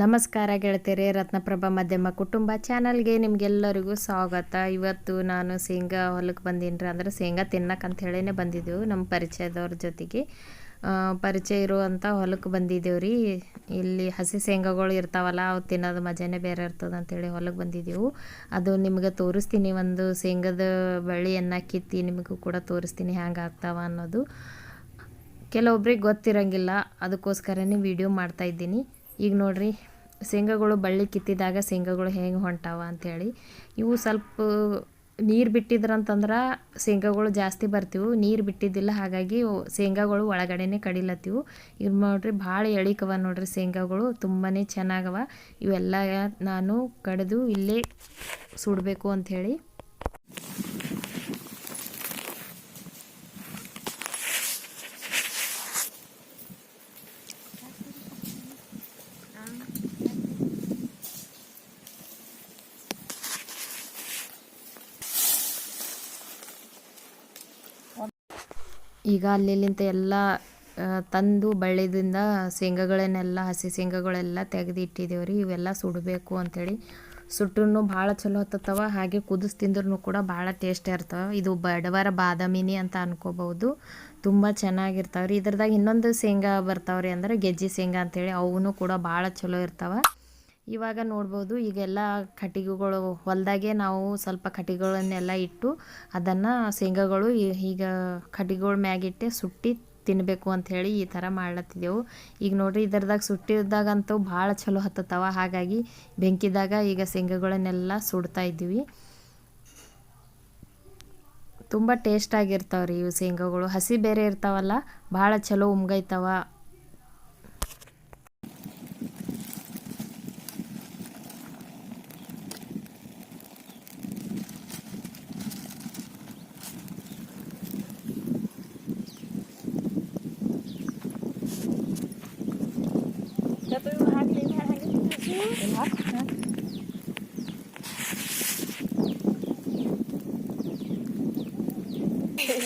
ನಮಸ್ಕಾರ ಗೆಳತಿಯರೇ, ರತ್ನಪ್ರಭಾ ಮಧ್ಯಮ ಕುಟುಂಬ ಚಾನಲ್ಗೆ ನಿಮಗೆಲ್ಲರಿಗೂ ಸ್ವಾಗತ. ಇವತ್ತು ನಾನು ಶೇಂಗಾ ಹೊಲಕ್ಕೆ ಬಂದೀನಿ ಅಂದ್ರೆ ಶೇಂಗಾ ತಿನ್ನಕ್ಕೆ ಹೇಳಿನೇ ಬಂದಿದ್ದೆವು ನಮ್ಮ ಪರಿಚಯದವ್ರ ಜೊತೆಗೆ. ಪರಿಚಯ ಇರುವಂಥ ಹೊಲಕ್ಕೆ ಬಂದಿದ್ದೇವೆ ರೀ ಇಲ್ಲಿ ಹಸಿ ಶೇಂಗಾಗಳು ಇರ್ತಾವಲ್ಲ, ಅವು ತಿನ್ನೋದು ಮಜಾನೇ ಬೇರೆ ಇರ್ತದೆ ಅಂತೇಳಿ ಹೊಲಕ್ಕೆ ಬಂದಿದ್ದೆವು. ಅದು ನಿಮ್ಗೆ ತೋರಿಸ್ತೀನಿ, ಒಂದು ಶೇಂಗದ ಬಳ್ಳಿಯನ್ನು ಕಿತ್ತಿ ನಿಮಗೂ ಕೂಡ ತೋರಿಸ್ತೀನಿ ಹ್ಯಾಂಗೆ ಆಗ್ತಾವ ಅನ್ನೋದು. ಕೆಲವೊಬ್ರಿಗೆ ಗೊತ್ತಿರಂಗಿಲ್ಲ, ಅದಕ್ಕೋಸ್ಕರನೇ ವಿಡಿಯೋ ಮಾಡ್ತಾ ಇದ್ದೀನಿ. ಈಗ ನೋಡ್ರಿ, ಶೇಂಗಾಗಳು ಬಳ್ಳಿ ಕಿತ್ತಿದಾಗ ಶೇಂಗಾಗಳು ಹೆಂಗೆ ಹೊಂಟಾವ ಅಂಥೇಳಿ ಇವು ಸ್ವಲ್ಪ ನೀರು ಬಿಟ್ಟಿದ್ರಂತಂದ್ರೆ ಶೇಂಗಾಗಳು ಜಾಸ್ತಿ ಬರ್ತಿವು. ನೀರು ಬಿಟ್ಟಿದ್ದಿಲ್ಲ ಹಾಗಾಗಿ ಶೇಂಗಾಗಳು ಒಳಗಡೆನೆ ಕಡಿಲತ್ತಿವು. ಇವು ನೋಡ್ರಿ, ಭಾಳ ಎಳಿಕವ ನೋಡ್ರಿ ಶೇಂಗಾಗಳು ತುಂಬಾ ಚೆನ್ನಾಗವ. ಇವೆಲ್ಲ ನಾನು ಕಡಿದು ಇಲ್ಲೇ ಸುಡಬೇಕು ಅಂಥೇಳಿ ಈಗ ಅಲ್ಲಿಲಿಂತ ಎಲ್ಲ ತಂದು ಬಳ್ಳಿದಿಂದ ಶೇಂಗಾಗಳನ್ನೆಲ್ಲ, ಹಸಿ ಶೇಂಗಾಗಳೆಲ್ಲ ತೆಗೆದು ಇಟ್ಟಿದ್ದೇವೆ ರೀ ಇವೆಲ್ಲ ಸುಡಬೇಕು ಅಂಥೇಳಿ ಸುಟ್ಟರು ಭಾಳ ಚಲೋ ಹತ್ತತ್ತವ. ಹಾಗೆ ಕುದಿಸ್ ತಿಂದ್ರೂ ಕೂಡ ಭಾಳ ಟೇಸ್ಟ್ ಇರ್ತವೆ. ಇದು ಬಡವರ ಬಾದಾಮಿನಿ ಅಂತ ಅನ್ಕೋಬಹುದು. ತುಂಬ ಚೆನ್ನಾಗಿರ್ತಾವೆ ರೀ ಇದ್ರದಾಗ ಇನ್ನೊಂದು ಶೇಂಗಾ ಬರ್ತಾವೆ ರೀ ಅಂದ್ರೆ ಗೆಜ್ಜೆ ಶೇಂಗಾ ಅಂತೇಳಿ. ಅವನು ಕೂಡ ಭಾಳ ಚಲೋ ಇರ್ತಾವೆ. ಇವಾಗ ನೋಡ್ಬೋದು ಈಗೆಲ್ಲ ಕಟ್ಟಿಗೆಗಳು ಹೊಲದಾಗೆ ನಾವು ಸ್ವಲ್ಪ ಕಟ್ಟಿಗೆಗಳನ್ನೆಲ್ಲ ಇಟ್ಟು ಅದನ್ನು ಶೇಂಗಾಗಳು ಈಗ ಕಟ್ಟಿಗೆಗಳ ಮ್ಯಾಗಿಟ್ಟೆ ಸುಟ್ಟಿ ತಿನ್ನಬೇಕು ಅಂಥೇಳಿ ಈ ಥರ ಮಾಡ್ಲತ್ತಿದ್ದೆವು. ಈಗ ನೋಡ್ರಿ ಇದರದಾಗ ಸುಟ್ಟಿದ್ದಾಗಂತೂ ಭಾಳ ಚಲೋ ಹತ್ತತ್ತವ. ಹಾಗಾಗಿ ಬೆಂಕಿದಾಗ ಈಗ ಶೇಂಗಾಗಳನ್ನೆಲ್ಲ ಸುಡ್ತಾ ಇದ್ದೀವಿ. ತುಂಬ ಟೇಸ್ಟ್ ಆಗಿರ್ತಾವೆ ರೀ ಇವು ಶೇಂಗಾಗಳು. ಹಸಿ ಬೇರೆ ಇರ್ತಾವಲ್ಲ, ಭಾಳ ಚಲೋ ಉಮ್ಗೈತವ.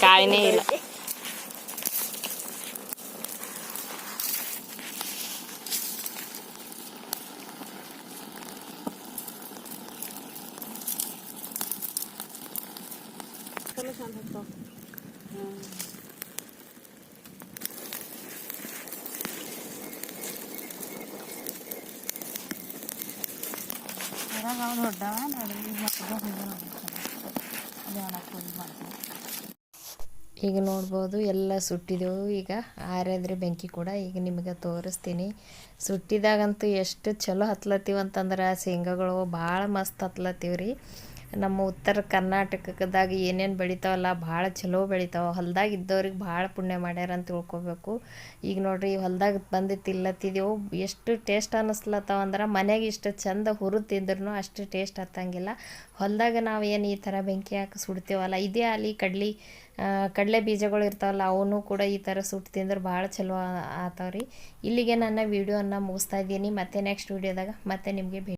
काय नाही Solo Santa Claus. ಈಗ ನೋಡ್ಬೋದು ಎಲ್ಲ ಸುಟ್ಟಿದೆವು. ಈಗ ಆರಿದ್ರೆ ಬೆಂಕಿ ಕೂಡ ಈಗ ನಿಮಗೆ ತೋರಿಸ್ತೀನಿ. ಸುಟ್ಟಿದಾಗಂತೂ ಎಷ್ಟು ಚಲೋ ಹತ್ಲತ್ತೀವಂತಂದ್ರೆ ಶೇಂಗಾಗಳು ಭಾಳ ಮಸ್ತ್ ಹತ್ಲತ್ತೀವ್ರಿ. ನಮ್ಮ ಉತ್ತರ ಕರ್ನಾಟಕದಾಗ ಏನೇನು ಬೆಳಿತಾವಲ್ಲ, ಭಾಳ ಚಲೋ ಬೆಳಿತಾವ. ಹೊಲ್ದಾಗ ಇದ್ದವ್ರಿಗೆ ಭಾಳ ಪುಣ್ಯ ಮಾಡ್ಯಾರ ಅಂತ ತಿಳ್ಕೊಬೇಕು. ಈಗ ನೋಡ್ರಿ, ಹೊಲ್ದಾಗ ಬಂದು ತಿಲ್ಲತ್ತಿದೆವು ಎಷ್ಟು ಟೇಸ್ಟ್ ಅನ್ನಿಸ್ಲತ್ತಾವ ಅಂದ್ರೆ ಮನೆಗೆ ಇಷ್ಟು ಚಂದ ಹುರು ತಿಂದ್ರೂ ಅಷ್ಟು ಟೇಸ್ಟ್ ಹತ್ತಂಗಿಲ್ಲ ಹೊಲ್ದಾಗ ನಾವು ಏನು ಈ ಥರ ಬೆಂಕಿ ಹಾಕಿ ಸುಡ್ತೇವಲ್ಲ, ಇದೇ ಅಲ್ಲಿ ಕಡ್ಲಿ ಕಡಲೆ ಬೀಜಗಳು ಇರ್ತಾವಲ್ಲ, ಅವನು ಕೂಡ ಈ ಥರ ಸುಟ್ಟು ತಿಂದ್ರೆ ಭಾಳ ಚಲೋ ಆತಾವ್ರಿ. ಇಲ್ಲಿಗೆ ನನ್ನ ವೀಡಿಯೋನ ಮುಗಿಸ್ತಾ ಇದ್ದೀನಿ. ಮತ್ತೆ ನೆಕ್ಸ್ಟ್ ವೀಡಿಯೋದಾಗ ಮತ್ತೆ ನಿಮಗೆ ಭೇಟಿ